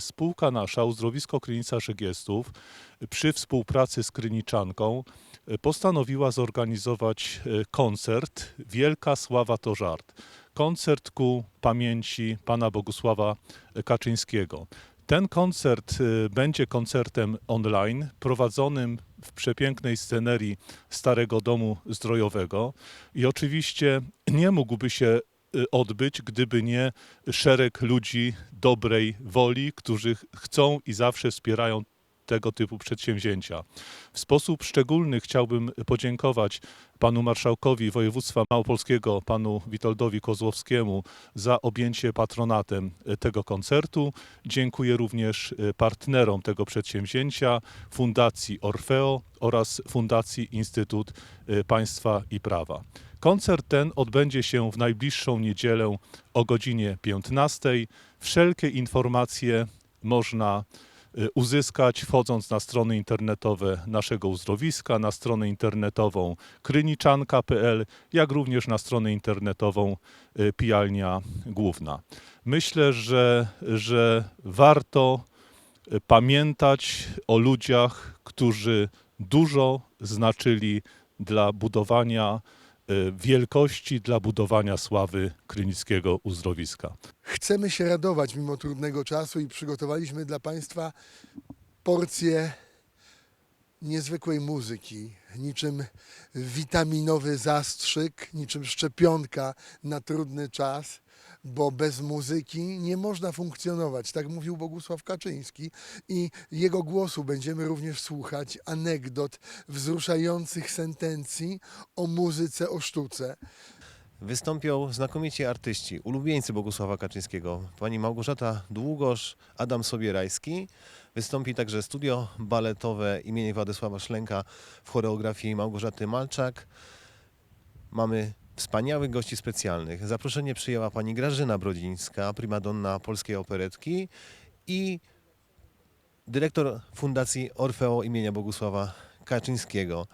Spółka nasza, Uzdrowisko Krynica Żygiestów, przy współpracy z Kryniczanką e, postanowiła zorganizować e, koncert Wielka Sława to Żart. Koncert ku pamięci pana Bogusława Kaczyńskiego. Ten koncert e, będzie koncertem online, prowadzonym w przepięknej scenerii Starego Domu Zdrojowego i oczywiście nie mógłby się odbyć, gdyby nie szereg ludzi dobrej woli, którzy ch- chcą i zawsze wspierają tego typu przedsięwzięcia. W sposób szczególny chciałbym podziękować panu marszałkowi województwa małopolskiego, panu Witoldowi Kozłowskiemu za objęcie patronatem tego koncertu. Dziękuję również y, partnerom tego przedsięwzięcia, Fundacji Orfeo oraz Fundacji Instytut y, Państwa i Prawa. Koncert ten odbędzie się w najbliższą niedzielę o godzinie 15. Wszelkie informacje można uzyskać wchodząc na strony internetowe naszego uzdrowiska, na stronę internetową kryniczanka.pl, jak również na stronę internetową y, Pijalnia Główna. Myślę, że, że warto y, pamiętać o ludziach, którzy dużo znaczyli dla budowania y, wielkości, dla budowania sławy Krynickiego Uzdrowiska. Chcemy się radować mimo trudnego czasu i przygotowaliśmy dla Państwa porcję niezwykłej muzyki, niczym witaminowy zastrzyk, niczym szczepionka na trudny czas, bo bez muzyki nie można funkcjonować. Tak mówił Bogusław Kaczyński i jego głosu będziemy również słuchać anegdot wzruszających sentencji o muzyce, o sztuce. Wystąpią znakomici artyści, ulubieńcy Bogusława Kaczyńskiego. Pani Małgorzata Długosz, Adam Sobierajski. Wystąpi także studio baletowe imienia Władysława Szlenka w choreografii Małgorzaty Malczak. Mamy wspaniałych gości specjalnych. Zaproszenie przyjęła pani Grażyna Brodzińska, primadonna polskiej operetki i dyrektor Fundacji Orfeo imienia Bogusława Kaczyńskiego.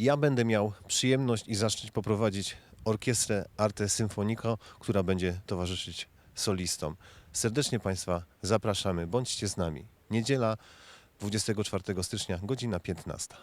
Ja będę miał przyjemność i zaszczyt poprowadzić orkiestrę Arte Symfonico, która będzie towarzyszyć solistom. Serdecznie Państwa zapraszamy, bądźcie z nami. Niedziela 24 stycznia, godzina 15.